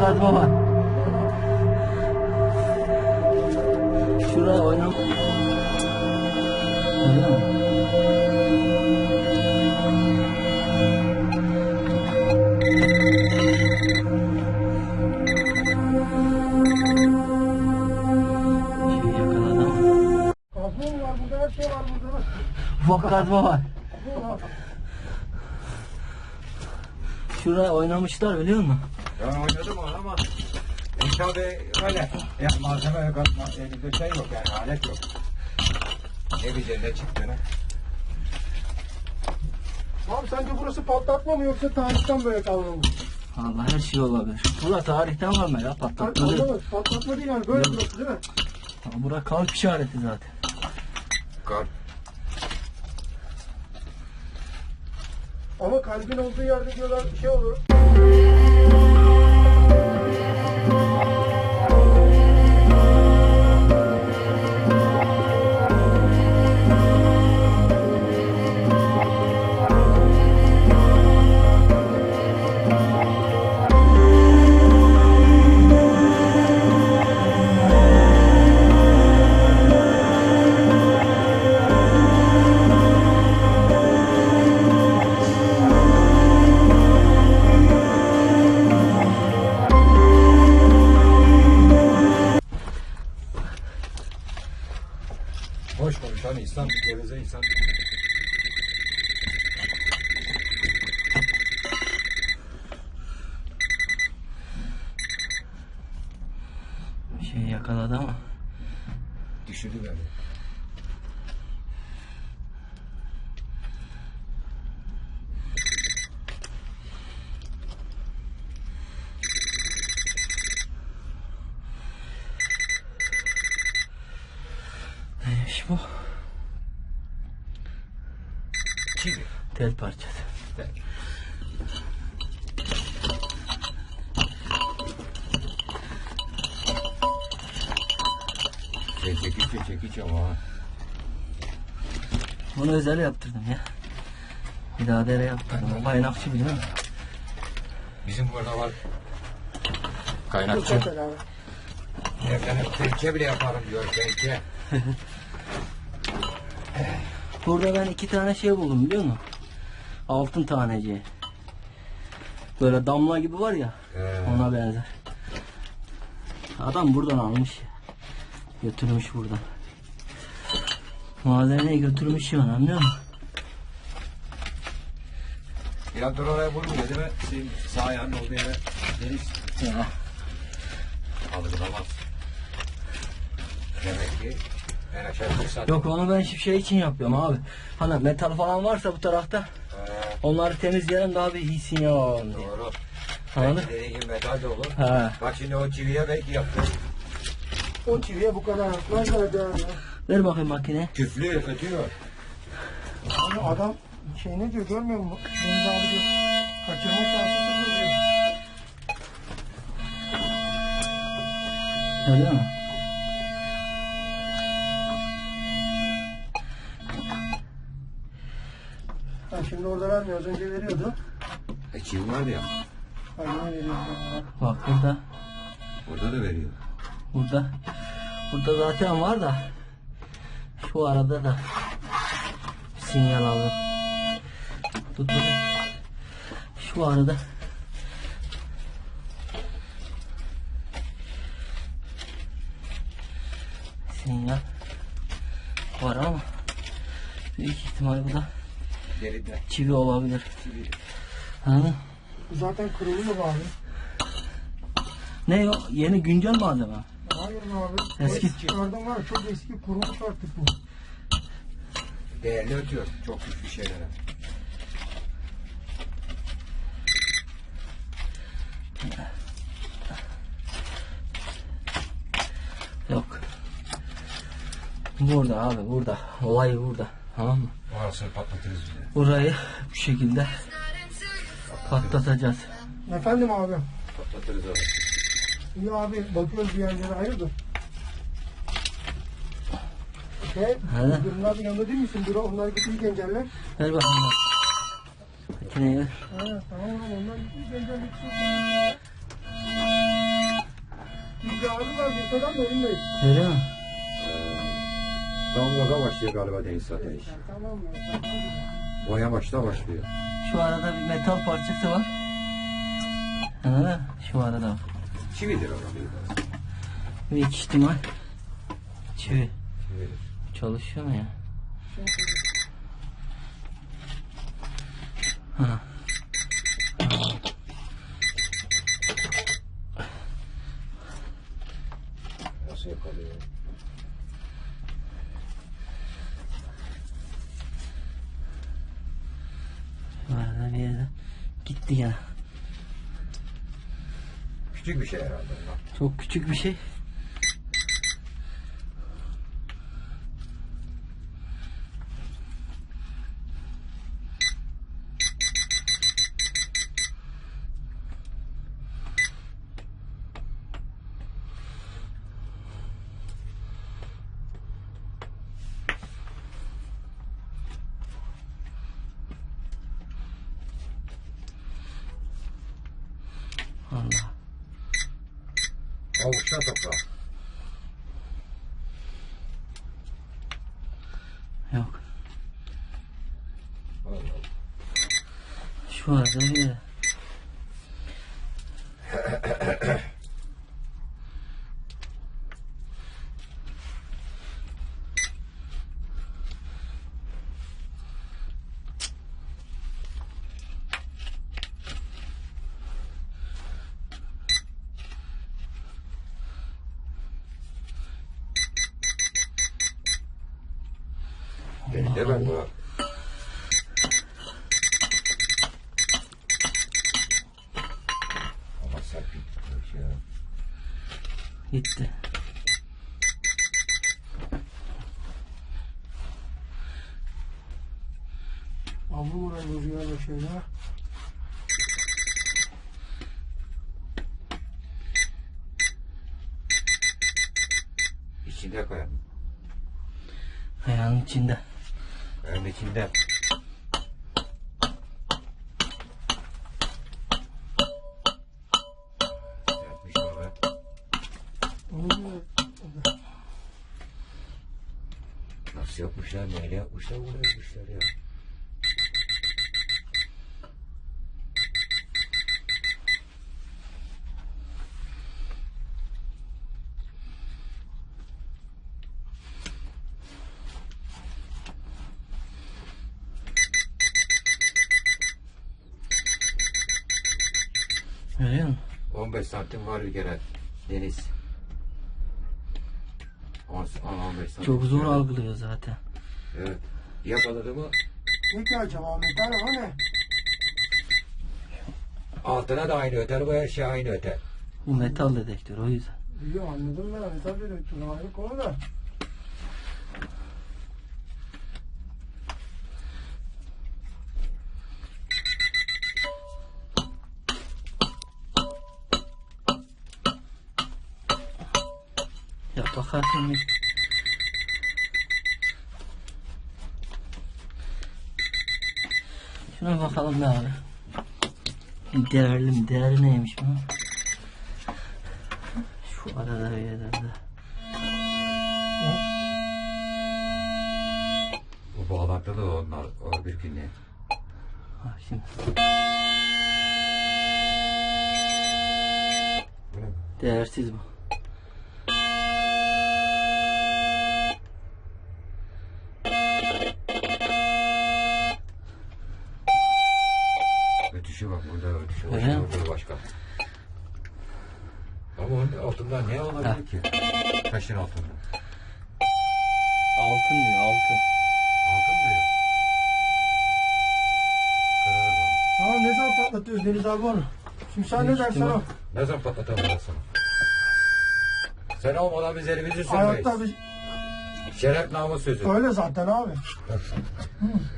kazma var. Şuraya oynam. Kazma var. Şuraya oynamışlar biliyor musun? Ben oynadım onu ama İnşaat öyle. Ya malzeme yok, ma- elimde şey yok yani alet yok. Ne bileyim ne çıktığını. Abi sence burası patlatma mı yoksa tarihten böyle kalma mı? Allah her şey olabilir. Bura tarihten var mı ya patlatma değil. Anlamadım. Patlatma değil yani böyle burası değil mi? Bura kalp işareti zaten. Kar. Ama kalbin olduğu yerde diyorlar bir şey olur. Şey yakaladı ama. Düşürdü beni. Neymiş bu? Çivi. Tel parçası. Şey, çekiç çekiç ama. Bunu özel yaptırdım ya. Bir daha dere yaptırdım. Kaynakçı biliyor musun? Bizim burada var. Kaynakçı. Efendim tenke bile yaparım diyor tenke. Burada ben iki tane şey buldum biliyor musun? Altın taneci. Böyle damla gibi var ya. Ee, Ona benzer. Adam buradan almış. Ya. Götürmüş buradan. Malzemeyi götürmüş ya anlıyor musun? ya dur oraya vurma dedi mi? Senin sağ ayağının olduğu yere deniz Ya. algılamaz. Demek ki en aşağı fırsat. Yok onu ben şey için yapıyorum abi. Hani metal falan varsa bu tarafta Ee, onları temizleyelim daha bir iyi sinyal alalım diye. doğru. Anladın? Belki dediğin gibi metal de olur. He. Bak şimdi o çiviye belki yaptı. O çiviye bu kadar atmazlar ya. Ver bakayım makine. Küflü ötüyor. Hani adam şey ne diyor görmüyor musun? Deniz abi diyor. Kaçırma şansı sıfır diyor. Görüyor musun? Ha, şimdi orada vermiyor. Az önce veriyordu. E çivi var ya. Aynen veriyordu. Bak burada. Orada da veriyor. Burada. Burada zaten var da. Şu arada da sinyal aldım. Tut. Şu arada. Sinyal var ama büyük ihtimal bu da Geride. çivi olabilir. Çivi. Anladın? zaten kırılı mı abi? Ne o? Yeni güncel malzeme. Abi? Eski. Çıkardım var. Çok eski kurumuş artık bu. Değerli ötüyor. Çok güçlü şeylere. Yok. Burada abi burada. Olay burada. Tamam mı? Orasını patlatırız bile. Burayı bu şekilde patlatacağız. Efendim abi. Patlatırız orayı. İyi abi bakıyoruz bir yerlere hayırdır? Şey, abi yanında değil misin? Dur onlar gitmiş genceller. Ver bakalım. Makineyi ver. Ha, tamam abi onlar gitmiş genceller. Bir cihazı var gitmeden de elindeyiz. Öyle mi? Damlaga başlıyor galiba deniz. Tamam mı? Tamam mı? Boya başta başlıyor. Şu arada bir metal parçası var. Ha, şu arada. Çividir biraz. Büyük ihtimal çivi. Çividir. Çalışıyor mu ya? Ha. Nasıl yakalıyor? Şu arada bir yerde gitti gene. Küçük bir şey herhalde. Çok küçük bir şey. Allah. Avuçta topla. Yok. Allah Allah. Şu arada bir yere. Elinde ben bu. Ama bir şey ya. Gitti. Aldım oraya rüzgarla şöyle. İçinde koyalım. Ayağının içinde. Ön içinde. Yapmış baba. Onu diyor. Nasıl yapmışlar, neyle yapmışlar, bunu yapmışlar ya. Görüyor musun? 15 santim var bir kere deniz. 10 15 santim. Çok zor algılıyor zaten. Evet. Yakaladı mı Ne ki acaba metal ama ne? altına da aynı öter, bu her şey aynı öter. Bu metal dedektör o yüzden. Biliyor anladım ben metal dedektörü ayrı konu da. Bakarsın bir. Şuna bakalım be abi. Değerli mi? Değeri neymiş bunun? Şu arada bir yerlerde. Bu bağlantılı onlar, o bir günlüğü. Ha şimdi. Bu ne? Değersiz bu. Altında ne olabilir ki? Taşın altında. Altın diyor altın. Altın diyor. Tamam ne zaman patlatıyor Deniz abi onu? Şimdi sen ne dersen o. Ne zaman patlatalım ben sana? Sen olmadan biz elimizi sürmeyiz. Hayatta bir Şeref namus sözü. öyle zaten abi.